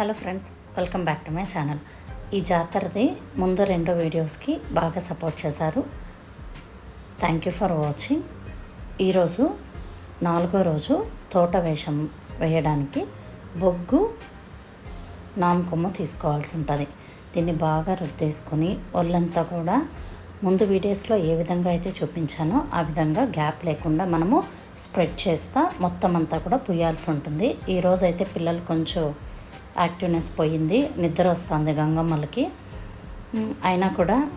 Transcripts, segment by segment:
Hello friends welcome back to my channel. ఈ జాతరది ముందు రెండు వీడియోస్కి బాగా సపోర్ట్ చేశారు. థ్యాంక్ యూ ఫర్ వాచింగ్ ఈరోజు నాలుగో రోజు తోట వేషం వేయడానికి బొగ్గు నామకొమ్మ తీసుకోవాల్సి ఉంటుంది. దీన్ని బాగా రుద్దేసుకొని ఒళ్ళంతా కూడా ముందు వీడియోస్లో ఏ విధంగా అయితే చూపించానో ఆ విధంగా గ్యాప్ లేకుండా మనము స్ప్రెడ్ చేస్తా మొత్తం అంతా కూడా పుయ్యాల్సి ఉంటుంది. ఈరోజు అయితే పిల్లలు కొంచెం యాక్టివ్నెస్ పోయింది. నిద్ర వస్తుంది గంగమ్మలకి. అయినా కూడా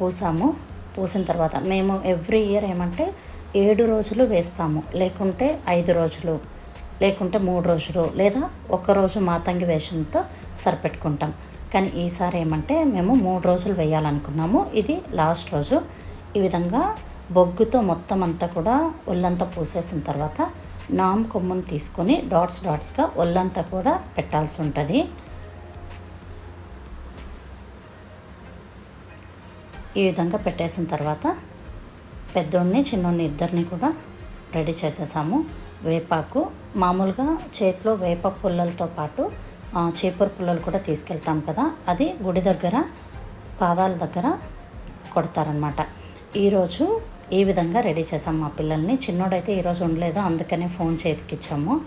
పూసాము. పూసిన తర్వాత మేము ఎవ్రీ ఇయర్ ఏమంటే ఏడు రోజులు వేస్తాము. లేకుంటే ఐదు రోజులు లేకుంటే మూడు రోజులు లేదా ఒక రోజు మాతంగి వేషంతో సరిపెట్టుకుంటాం. కానీ ఈసారి ఏమంటే మేము మూడు రోజులు వేయాలనుకున్నాము. ఇది లాస్ట్ రోజు. ఈ విధంగా బొగ్గుతో మొత్తం అంతా కూడా ఒళ్ళంతా పూసేసిన తర్వాత నామ్ కొమ్మును తీసుకొని డాట్స్ డాట్స్గా ఒళ్ళంతా కూడా పెట్టాల్సి ఉంటుంది. ఈ విధంగా పెట్టేసిన తర్వాత పెద్దోడిని చిన్నోడిని ఇద్దరిని కూడా రెడీ చేసేసాము. వేపాకు మామూలుగా చేతిలో వేప పుల్లలతో పాటు చేపూర పుల్లలు కూడా తీసుకెళ్తాం కదా అది గుడి దగ్గర పాదాల దగ్గర కొడతారనమాట ఈరోజు ఈ విధంగా రెడీ చేసాం మా పిల్లల్ని? చిన్నోడైతే ఈరోజు ఉండలేదు అందుకనే ఫోన్ చేతికిచ్చాము.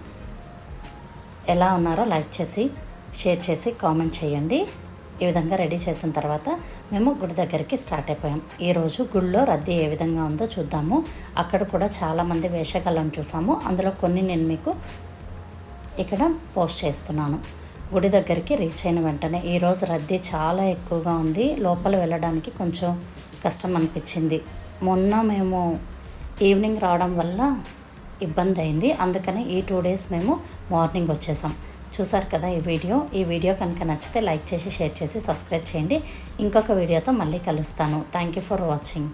ఎలా ఉన్నారో లైక్ చేసి షేర్ చేసి కామెంట్ చేయండి. ఈ విధంగా రెడీ చేసిన తర్వాత మేము గుడి దగ్గరికి స్టార్ట్ అయిపోయాం. ఈరోజు గుడిలో రద్దీ ఏ విధంగా ఉందో చూద్దాము. అక్కడ కూడా చాలామంది వేషగాలను చూసాము. అందులో కొన్ని నేను మీకు ఇక్కడ పోస్ట్ చేస్తున్నాను. గుడి దగ్గరికి రీచ్ అయిన వెంటనే ఈరోజు రద్దీ చాలా ఎక్కువగా ఉంది. లోపల వెళ్ళడానికి కొంచెం కష్టం అనిపించింది. మొన్న మేము ఈవినింగ్ రావడం వల్ల ఇబ్బంది అయింది. అందుకని ఈ టూ డేస్ మేము మార్నింగ్ వచ్చేసాం. చూసారు కదా ఈ వీడియో? ఈ వీడియో కనుక నచ్చితే లైక్ చేసి షేర్ చేసి సబ్స్క్రైబ్ చేయండి. ఇంకొక వీడియోతో మళ్ళీ కలుస్తాను. Thank you for watching